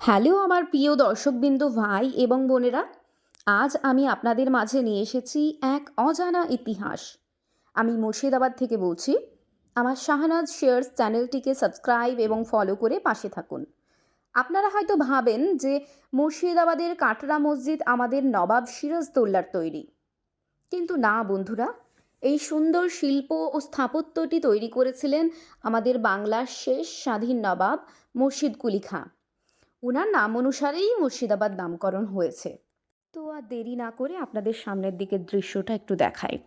Hello আমার প্রিয় দর্শকবৃন্দ ভাই এবং বোনেরা, আজ আমি আপনাদের মাঝে নিয়ে এসেছি এক অজানা ইতিহাস। আমি মুর্শিদাবাদ থেকে বলছি, আমার শাহনাজ শেয়ার্স চ্যানেলটিকে সাবস্ক্রাইব এবং ফলো করে পাশে থাকুন। আপনারা হয়তো ভাবেন যে মুর্শিদাবাদের কাটরা মসজিদ আমাদের নবাব সিরাজদৌল্লার তৈরি। কিন্তু না বন্ধুরা, এই সুন্দর শিল্প ও স্থাপত্যটি তৈরি করেছিলেন আমাদের বাংলার শেষ স্বাধীন নবাব মুর্শিদ কুলি খাঁ। ওনার নাম অনুসারেই মুর্শিদাবাদ নামকরণ হয়েছে। তো আর দেরি না করে আপনাদের সামনের দিকের দৃশ্যটা একটু দেখাই।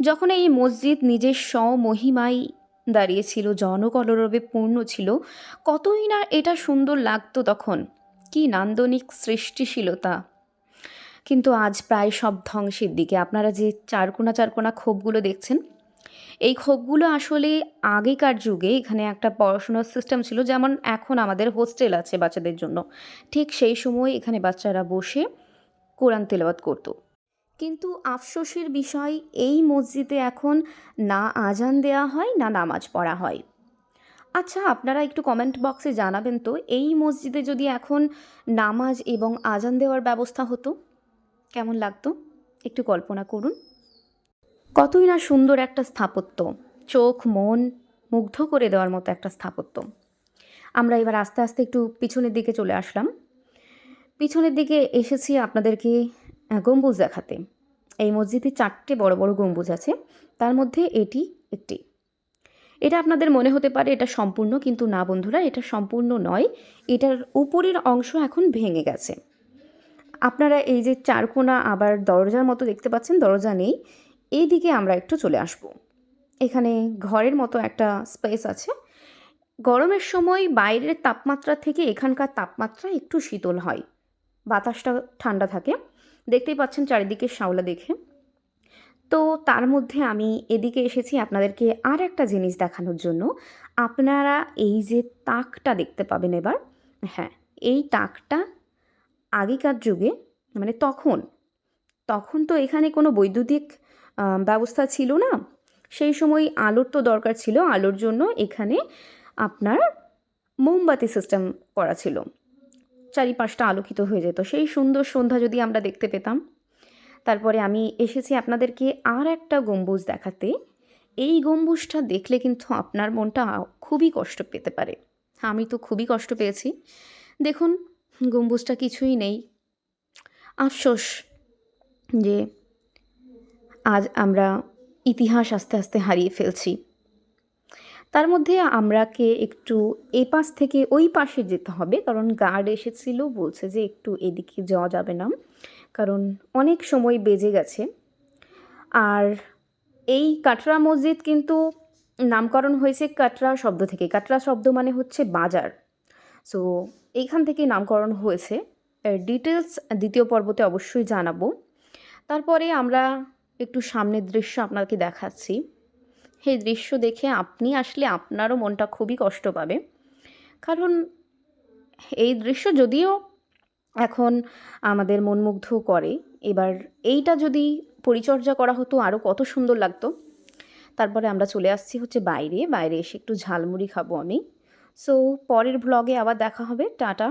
যখন এই মসজিদ নিজের স্বমহিমায় দাঁড়িয়েছিল, জনকলরবে পূর্ণ ছিল, কতই না এটা সুন্দর লাগতো তখন। কি নান্দনিক সৃষ্টিশীলতা। কিন্তু আজ প্রায় সব ধ্বংসের দিকে। আপনারা যে চারকোনা চারকোনা ক্ষোভগুলো দেখছেন এই ক্ষোভগুলো আসলে আগেকার যুগে এখানে একটা পড়াশোনার সিস্টেম ছিল, যেমন এখন আমাদের হোস্টেল আছে বাচ্চাদের জন্য। ঠিক সেই সময় এখানে বাচ্চারা বসে কোরআন তেলাওয়াত করতো। কিন্তু আফসোসের বিষয়, এই মসজিদে এখন না আজান দেয়া হয়, না নামাজ পড়া হয়। আচ্ছা আপনারা একটু কমেন্ট বক্সে জানাবেন তো, এই মসজিদে যদি এখন নামাজ এবং আজান দেওয়ার ব্যবস্থা হতো, কেমন লাগতো? একটু কল্পনা করুন। কতই না সুন্দর একটা স্থাপত্য। চোখ, মন মুগ্ধ করে দেওয়ার মতো একটা স্থাপত্য। আমরা এবার আস্তে আস্তে একটু পিছনের দিকে চলে আসলাম। পিছনের দিকে এসেছি আপনাদেরকে গম্বুজ দেখাতে। এই মসজিদে চারটে বড় বড় গম্বুজ আছে। তার মধ্যে এটি একটি। এটা আপনাদের মনে হতে পারে এটা সম্পূর্ণ, কিন্তু না বন্ধুরা, এটা সম্পূর্ণ নয়। এটার উপরের অংশ এখন ভেঙে গেছে। আপনারা এই যে চারকোনা আবার দরজার মতো দেখতে পাচ্ছেন, দরজা নেই। এই দিকে আমরা একটু চলে আসব। এখানে ঘরের মতো একটা স্পেস আছে। গরমের সময় বাইরের তাপমাত্রা থেকে এখানকার তাপমাত্রা একটু শীতল হয়। বাতাসটা ঠান্ডা থাকে। দেখতেই পাচ্ছেন চারিদিকে শাওলা দেখে। তো তার মধ্যে আমি এদিকে এসেছি আপনাদেরকে আর একটা জিনিস দেখানোর জন্য। আপনারা এই যে তাকটা দেখতে পাবেন এবার হ্যাঁ এই তাকটা আগেকার যুগে মানে তখন তখন তো এখানে কোনো বৈদ্যুতিক ব্যবস্থা ছিল না। সেই সময় আলোর তো দরকার ছিল। আলোর জন্য এখানে আপনার মোমবাতি সিস্টেম করা ছিল। চারিপাশটা আলোকিত হয়ে যেত। সেই সুন্দর সন্ধ্যা যদি আমরা দেখতে পেতাম। তারপরে আমি এসেছি আপনাদেরকে আর একটা গম্বুজ দেখাতে। এই গম্বুজটা দেখলে কিন্তু আপনার মনটা খুবই কষ্ট পেতে পারে। আমি তো খুবই কষ্ট পেয়েছি। দেখুন, গম্বুজটা কিছুই নেই। আফসোস যে আজ আমরা ইতিহাস আস্তে আস্তে হারিয়ে ফেলছি। তার মধ্যে আমরাকে একটু এ পাশ থেকে ওই পাশে যেতে হবে, কারণ গার্ড এসেছিল, বলছে যে একটু এদিকে যাওয়া যাবে না, কারণ অনেক সময় বেজে গেছে। আর এই কাটরা মসজিদ কিন্তু নামকরণ হয়েছে কাটরা শব্দ থেকে। কাটরা শব্দ মানে হচ্ছে বাজার। সো এইখান থেকে নামকরণ হয়েছে। ডিটেলস দ্বিতীয় পর্বতে অবশ্যই জানাব। তারপরে আমরা একটু সামনের দৃশ্য আপনাকে দেখাচ্ছি। সেই দৃশ্য দেখে আপনি আসলে আপনারও মনটা খুবই কষ্ট পাবে। কারণ এই দৃশ্য যদিও এখন আমাদের মনমুগ্ধ করে, এবার এইটা যদি পরিচর্যা করা হতো আরও কত সুন্দর লাগতো। তারপরে আমরা চলে আসছি হচ্ছে বাইরে বাইরে এসে একটু ঝালমুড়ি খাব আমি। সো পরের ব্লগে আবার দেখা হবে। টাটা।